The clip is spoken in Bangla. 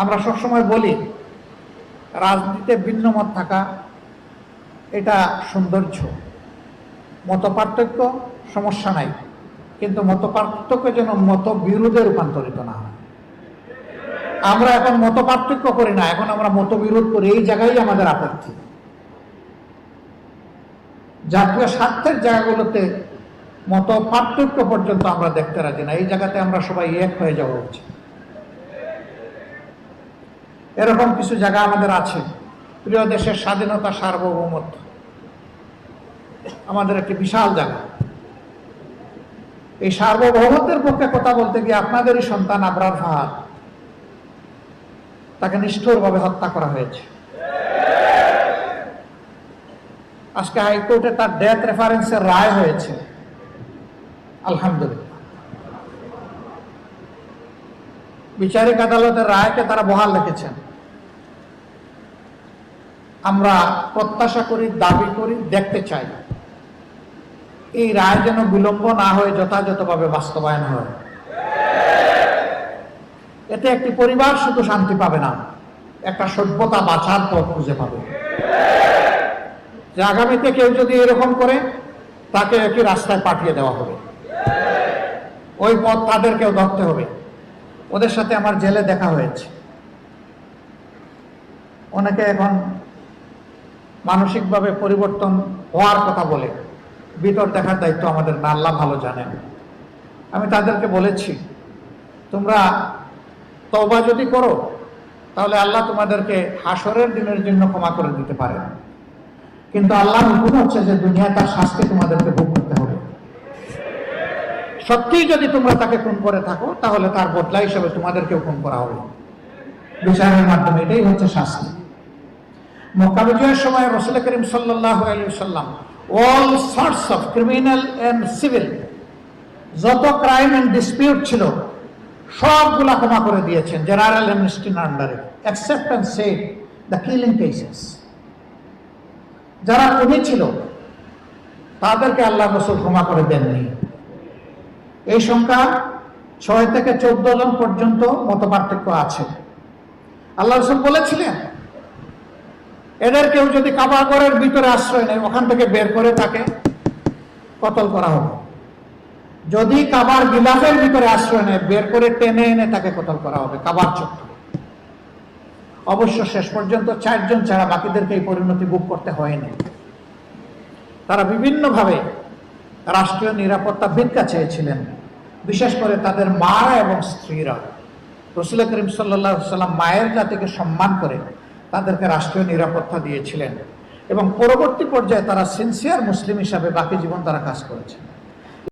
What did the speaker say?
আমরা সবসময় বলি, রাজনীতিতে ভিন্ন মত থাকা, এটা সৌন্দর্য। মত পার্থক্য সমস্যা নাই, কিন্তু মত পার্থক্য যেন মত বিরোধে রূপান্তরিত না হয়। আমরা এখন মত পার্থক্য করি না, এখন আমরা মত বিরোধ করি, এই জায়গায় আমাদের আপত্তি। জাতীয় স্বার্থের জায়গাগুলোতে মত পার্থক্য পর্যন্ত আমরা দেখতে রাজি না, এই জায়গাতে আমরা সবাই এক হয়ে যাওয়া উচিত। এরকম কিছু জায়গা আমাদের আছে। প্রিয় দেশের স্বাধীনতা সার্বভৌমত্ব। আমাদের একটি বিশাল জায়গা। এই সার্বভৌমত্বের পক্ষে কথা বলতে গিয়ে আপনাদেরই সন্তান আবরার ফাহাদ, তাকে নিষ্ঠুরভাবে হত্যা করা হয়েছে। আজকে হাইকোর্টে তার ডেথ রেফারেন্সের রায় হয়েছে। আলহামদুলিল্লাহ। বিচারিক আদালতের রায়কে তারা বহাল রেখেছেন। আমরা প্রত্যাশা করি, দাবি করি, দেখতে চাই। এই রায় যেন বিলম্ব না হয়ে যথাযথভাবে বাস্তবায়ন হয়। এতে একটি পরিবার শুধু শান্তি পাবে না, একটা সভ্যতা বাঁচার পথ খুঁজে পাবে। যে আগামীতে কেউ যদি এরকম করে, তাকে একই রাস্তায় পাঠিয়ে দেওয়া হবে। ওই পথ তাদেরকেও ধরতে হবে। ওদের সাথে আমার জেলে দেখা হয়েছে। অনেকে এখন মানসিকভাবে পরিবর্তন হওয়ার কথা বলে ভিতর দেখার দায়িত্ব আমাদের না, আল্লাহ ভালো জানেন। আমি তাদেরকে বলেছি, তোমরা তবা যদি করো, তাহলে আল্লাহ তোমাদেরকে হাসরের দিনের জন্য ক্ষমা করে দিতে পারেন কিন্তু আল্লাহ হুকুম হচ্ছে যে দুনিয়া তার শাস্তি তোমাদেরকে ভোগ করতে হবে। সত্যিই যদি তোমরা তাকে খুন করে থাকো, তাহলে তার বদলা হিসেবে তোমাদেরকেও খুন করা হবে। বিচারের মাধ্যমে এটাই হচ্ছে শাস্তি। মক্কা বিজয়ের সময় রসুল করিম সাল্লাহ সাল্লাম all sorts of criminal and civil যত ক্রাইম অ্যান্ড ডিসপিউট ছিল, সবগুলা ক্ষমা করে দিয়েছেন জেনারেল অ্যামনিস্টির আন্ডারে accept and save the killing cases যারা খুনি ছিল, তাদেরকে আল্লাহ রসুল ক্ষমা করে দেননি। এই সংখ্যা ছয় থেকে চোদ্দ জন পর্যন্ত মত পার্থক্য আছে। আল্লাহ রসুল বলেছিলেন এদের কেউ যদি কাবাগরের ভিতরে আশ্রয় নেয়, ওখান থেকে বের করে তাকে কতল করা হবে। যদি কাবার গিলাফের ভিতরে আশ্রয় নেয়, বের করে টেনে এনে তাকে কতল করা হবে, কাবার চত্বর। অবশ্য শেষ পর্যন্ত চারজন ছাড়া বাকিদেরকে এই পরিণতি ভোগ করতে হয়নি। তারা বিভিন্নভাবে রাষ্ট্রীয় নিরাপত্তা ভিক্ষা চেয়েছিলেন, বিশেষ করে তাদের মারা এবং স্ত্রীরা। রসুল করিম সাল্লাহ সাল্লাম মায়ের জাতিকে সম্মান করে তাদেরকে রাষ্ট্রীয় নিরাপত্তা দিয়েছিলেন এবং পরবর্তী পর্যায়ে তারা সিনসিয়ার মুসলিম হিসাবে বাকি জীবন তারা কাজ করেছেন।